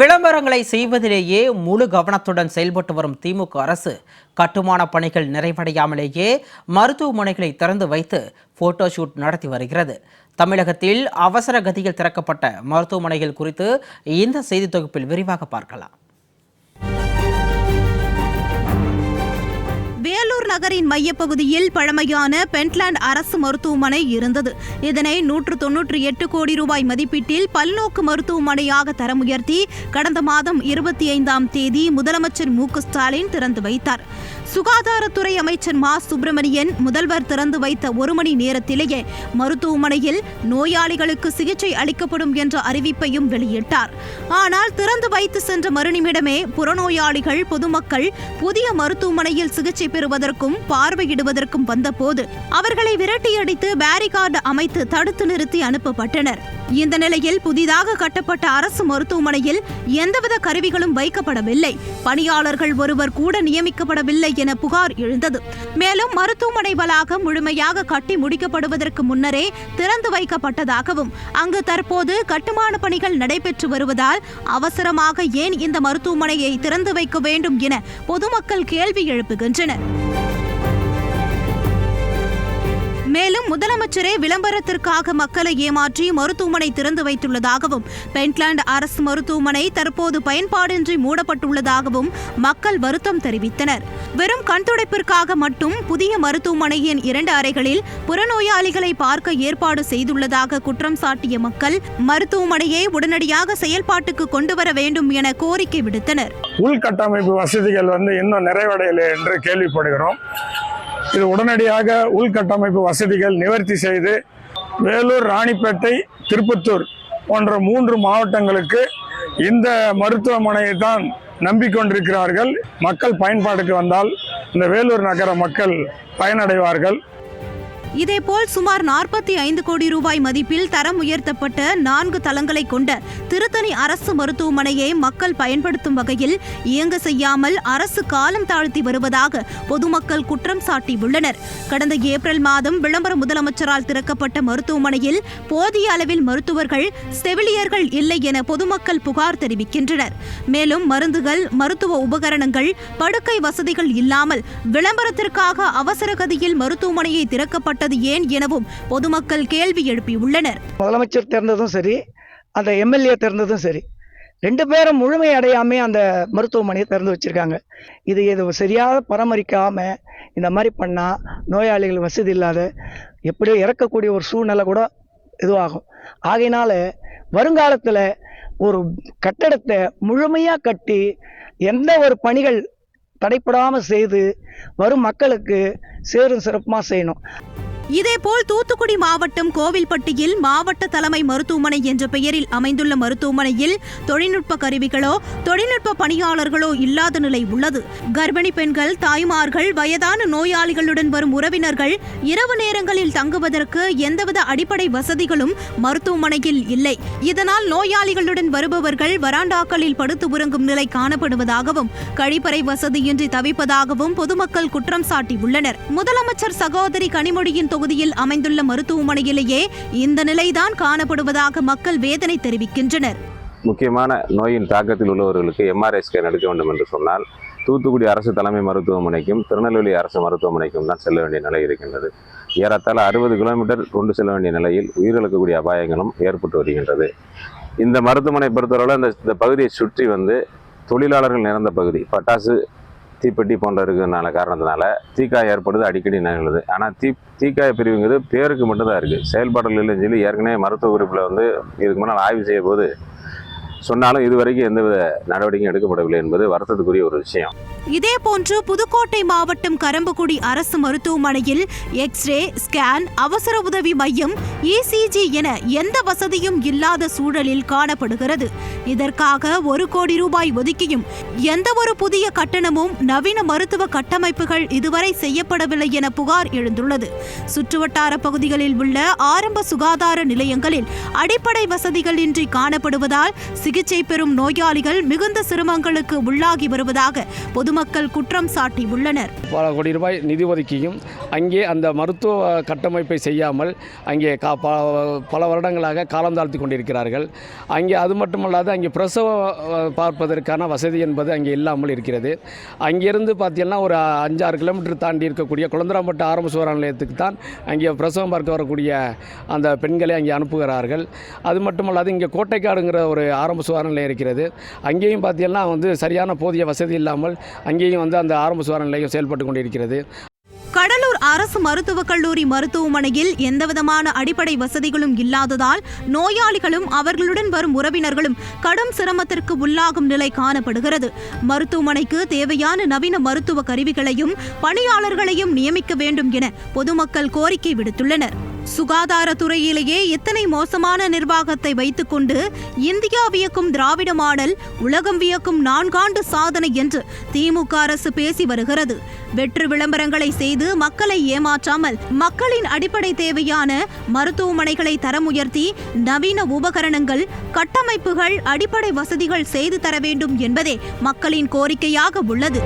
விளம்பரங்களை செய்வதிலேயே முழு கவனத்துடன் செயல்பட்டு வரும் திமுக அரசு கட்டுமான பணிகள் நிறைவடையாமலேயே மருத்துவமனைகளை திறந்து வைத்து போட்டோஷூட் நடத்தி வருகிறது. தமிழகத்தில் அவசர கதியில் திறக்கப்பட்ட மருத்துவமனைகள் குறித்து இந்த செய்தி தொகுப்பில் விரிவாக பார்க்கலாம். நகரின் மையப்பகுதியில் பழமையான பென்ட்லாண்ட் அரசு மருத்துவமனை இருந்தது. இதனை நூற்று தொன்னூற்றி எட்டு கோடி ரூபாய் மதிப்பீட்டில் பல்நோக்கு மருத்துவமனையாக தரம் உயர்த்தி கடந்த மாதம் இருபத்தி ஐந்தாம் தேதி முதலமைச்சர் மு ஸ்டாலின் திறந்து வைத்தார். சுகாதாரத்துறை அமைச்சர் மா. சுப்பிரமணியன் முதல்வர் திறந்து வைத்த ஒரு மணி நேரத்திலேயே மருத்துவமனையில் நோயாளிகளுக்கு சிகிச்சை அளிக்கப்படும் என்ற அறிவிப்பையும் வெளியிட்டார். ஆனால் திறந்து வைத்து சென்ற மறுநிமிடமே புறநோயாளிகள் பொதுமக்கள் புதிய மருத்துவமனையில் சிகிச்சை பெறுவதற்கும் பார்வையிடுவதற்கும் வந்தபோது அவர்களை விரட்டியடித்து பேரிகார்டு அமைத்து தடுத்து நிறுத்தி அனுப்பப்பட்டனர். இந்த நிலையில் புதிதாக கட்டப்பட்ட அரசு மருத்துவமனையில் எந்தவித கருவிகளும் வைக்கப்படவில்லை. பணியாளர்கள் ஒருவர் கூட நியமிக்கப்படவில்லை என புகார் எழுந்தது. மேலும் மருத்துவமனை வளாகம் முழுமையாக கட்டி முடிக்கப்படுவதற்கு முன்னரே திறந்து வைக்கப்பட்டதாகவும் அங்கு தற்போது கட்டுமான பணிகள் நடைபெற்று வருவதால் அவசரமாக ஏன் இந்த மருத்துவமனையை திறந்து வைக்க வேண்டும் என பொதுமக்கள் கேள்வி எழுப்புகின்றனர். மேலும் முதலமைச்சரே விளம்பரத்திற்காக மக்களை ஏமாற்றி மருத்துவமனை திறந்து வைத்துள்ளதாகவும் பென்ட்லாண்ட் அரசு மருத்துவமனை தற்போது பயன்பாடின்றி மூடப்பட்டுள்ளதாகவும் மக்கள் வருத்தம் தெரிவித்தனர். வெறும் கண்துடைப்பிற்காக மட்டும் புதிய மருத்துவமனையின் இரண்டு அறைகளில் புறநோயாளிகளை பார்க்க ஏற்பாடு செய்துள்ளதாக குற்றம் சாட்டிய மக்கள் மருத்துவமனையை உடனடியாக செயல்பாட்டுக்கு கொண்டுவர வேண்டும் என கோரிக்கை விடுத்தனர். உள்கட்டமைப்பு வசதிகள் வந்து இன்னும் நிறைவடையலை என்று கேள்விப்படுகிறோம். இது உடனடியாக உள்கட்டமைப்பு வசதிகள் நிவர்த்தி செய்து வேலூர் ராணிப்பேட்டை திருப்பத்தூர் போன்ற மூன்று மாவட்டங்களுக்கு இந்த மருத்துவமனையை தான் நம்பிக்கொண்டிருக்கிறார்கள். மக்கள் பயன்பாட்டுக்கு வந்தால் இந்த வேலூர் நகர மக்கள் பயனடைவார்கள். இதேபோல் சுமார் நாற்பத்தி ஐந்து கோடி ரூபாய் மதிப்பில் தரம் உயர்த்தப்பட்ட நான்கு தளங்களை கொண்ட திருத்தணி அரசு மருத்துவமனையை மக்கள் பயன்படுத்தும் வகையில் இயங்க செய்யாமல் அரசு காலம் தாழ்த்தி வருவதாக பொதுமக்கள் குற்றம் சாட்டியுள்ளனர். கடந்த ஏப்ரல் மாதம் விளம்பர முதலமைச்சரால் திறக்கப்பட்ட மருத்துவமனையில் போதிய அளவில் மருத்துவர்கள் செவிலியர்கள் இல்லை என பொதுமக்கள் புகார் தெரிவிக்கின்றனர். மேலும் மருந்துகள் மருத்துவ உபகரணங்கள் படுக்கை வசதிகள் இல்லாமல் விளம்பரத்திற்காக அவசர கதியில் மருத்துவமனையை செய்யப்பட்டது ஏன் எனவும் பொதுமக்கள் கேள்வி எழுப்பியுள்ளனர் முதலமைச்சர் திறந்ததும் சரி அந்த எம்எல்ஏ திறந்ததும் சரி ரெண்டு பேரும் முழுமை அடையாமே அந்த மருத்துவமனையை திறந்து வச்சிருக்காங்க. இது இது சரியாக பராமரிக்காமல் இந்த மாதிரி பண்ணால் நோயாளிகள் வசதி இல்லாத எப்படியோ இறக்கக்கூடிய ஒரு சூழ்நிலை கூட இதுவாகும். ஆகையினால வருங்காலத்தில் ஒரு கட்டடத்தை முழுமையாக கட்டி எந்த ஒரு பணிகள் தடைப்படாமல் செய்து வரும் மக்களுக்கு சேரும் சிறப்புமாக செய்யணும். இதேபோல் தூத்துக்குடி மாவட்டம் கோவில்பட்டியில் மாவட்ட தலைமை மருத்துவமனை என்ற பெயரில் அமைந்துள்ள மருத்துவமனையில் தொழில்நுட்ப கருவிகளோ தொழில்நுட்ப பணியாளர்களோ இல்லாத நிலை உள்ளது. கர்ப்பிணி பெண்கள் தாய்மார்கள் வயதான நோயாளிகளுடன் வரும் உறவினர்கள் இரவு நேரங்களில் தங்குவதற்கு எந்தவித அடிப்படை வசதிகளும் மருத்துவமனையில் இல்லை. இதனால் நோயாளிகளுடன் வருபவர்கள் வராண்டாக்களில் படுத்து உறங்கும் நிலை காணப்படுவதாகவும் கழிப்பறை வசதியின்றி தவிப்பதாகவும் பொதுமக்கள் குற்றம் சாட்டியுள்ளனர். முதலமைச்சர் சகோதரி கனிமொழியின் பகுதியில் அமைந்துள்ள மருத்துவமனையிலேயே இந்த நிலைதான் காணப்படுவதாக மக்கள் வேதனை தெரிவிக்கின்றனர். முக்கியமான நோயின் தாக்கத்தில் உள்ளவர்களுக்கு எம்ஆர்ஐ ஸ்கேன் எடுக்க வேண்டும் என்று சொன்னால் தூத்துக்குடி அரசு தலைமை மருத்துவமனைக்கும் திருநெல்வேலி அரசு மருத்துவமனைக்கும் தான் செல்ல வேண்டிய நிலை இருக்கின்றது. ஏறத்தாழ அறுபது கிலோமீட்டர் கொண்டு செல்ல வேண்டிய நிலையில் உயிரிழக்கக்கூடிய அபாயங்களும் ஏற்பட்டு வருகின்றது. இந்த மருத்துவமனை பொறுத்தவரை இந்த இந்த பகுதியை சுற்றி வந்து தொழிலாளர்கள் நிறந்த பகுதி பட்டாசு தீப்பெட்டி போன்ற இருக்கிறதுனால காரணத்தினால தீக்காய் ஏற்படுது அடிக்கடி நிகழுது. ஆனால் தீ தீக்காய பிரிவுங்கிறது பேருக்கு மட்டும்தான் இருக்குது செயல்பாடுகள் இல்லைன்னு சொல்லி ஏற்கனவே மருத்துவ குறிப்பில் வந்து இதுக்கு முன்னால் ஆய்வு செய்ய போது சொன்னாலும் இதுவரைக்கும் எந்தவித நடவடிக்கையும் எடுக்கப்படவில்லை என்பது வருத்தத்துக்குரிய ஒரு விஷயம். இதேபோன்று புதுக்கோட்டை மாவட்டம் கரம்பக்குடி அரசு மருத்துவமனையில் எக்ஸ்ரே ஸ்கேன் அவசர உதவி மையம் இசிஜி என எந்த வசதியும் இல்லாத சூழலில் காணப்படுகிறது. இதற்காக ஒரு கோடி ரூபாய் ஒதுக்கியும் எந்த ஒரு புதிய கட்டணமும் நவீன மருத்துவ கட்டமைப்புகள் இதுவரை செய்யப்படவில்லை என புகார் எழுந்துள்ளது. சுற்றுவட்டார பகுதிகளில் உள்ள ஆரம்ப சுகாதார நிலையங்களில் அடிப்படை வசதிகள் இன்றி காணப்படுவதால் சிகிச்சை பெறும் நோயாளிகள் மிகுந்த சிரமங்களுக்கு உள்ளாகி வருவதாக பொது பொதுமக்கள் குற்றம் சாட்டியுள்ளனர். பல கோடி ரூபாய் நிதி ஒதுக்கியும் அங்கே அந்த மருத்துவ கட்டமைப்பை செய்யாமல் அங்கே கா ப பல வருடங்களாக காலம் தாழ்த்தி கொண்டிருக்கிறார்கள். அங்கே அது மட்டுமல்லாது அங்கே பிரசவம் பார்ப்பதற்கான வசதி என்பது அங்கே இல்லாமல் இருக்கிறது. அங்கிருந்து பார்த்தீங்கன்னா ஒரு அஞ்சாறு கிலோமீட்டர் தாண்டி இருக்கக்கூடிய குழந்தராம்பட்டு ஆரம்ப சுகாதார நிலையத்துக்கு தான் அங்கே பிரசவம் பார்க்க வரக்கூடிய அந்த பெண்களை அங்கே அனுப்புகிறார்கள். அது மட்டுமல்லாது இங்கே கோட்டைக்காடுங்கிற ஒரு ஆரம்ப சுகாதார நிலையம் இருக்கிறது. அங்கேயும் பார்த்தீங்கன்னா வந்து சரியான போதிய வசதி இல்லாமல் அங்கேயும் வந்து அந்த ஆரம்ப சுகாதார நிலையம் செயல்பட்டு கொண்டிருக்கிறது. கடலூர் அரசு மருத்துவக் கல்லூரி மருத்துவமனையில் எந்தவிதமான அடிப்படை வசதிகளும் இல்லாததால் நோயாளிகளும் அவர்களுடன் வரும் உறவினர்களும் கடும் சிரமத்திற்கு உள்ளாகும் நிலை காணப்படுகிறது. மருத்துவமனைக்கு தேவையான நவீன மருத்துவ கருவிகளையும் பணியாளர்களையும் நியமிக்க வேண்டும் என பொதுமக்கள் கோரிக்கை விடுத்துள்ளனர். சுகாதாரத்துறையிலேயே இத்தனை மோசமான நிர்வாகத்தை வைத்துக்கொண்டு இந்தியா வியக்கும் திராவிட மாடல் உலகம் வியக்கும் நான்காண்டு சாதனை என்று திமுக அரசு பேசி வருகிறது. வெற்று விளம்பரங்களை செய்து மக்களை ஏமாற்றாமல் மக்களின் அடிப்படை தேவையான மருத்துவமனைகளை தரம் உயர்த்தி நவீன உபகரணங்கள் கட்டமைப்புகள் அடிப்படை வசதிகள் செய்து தர வேண்டும் என்பதே மக்களின் கோரிக்கையாக உள்ளது.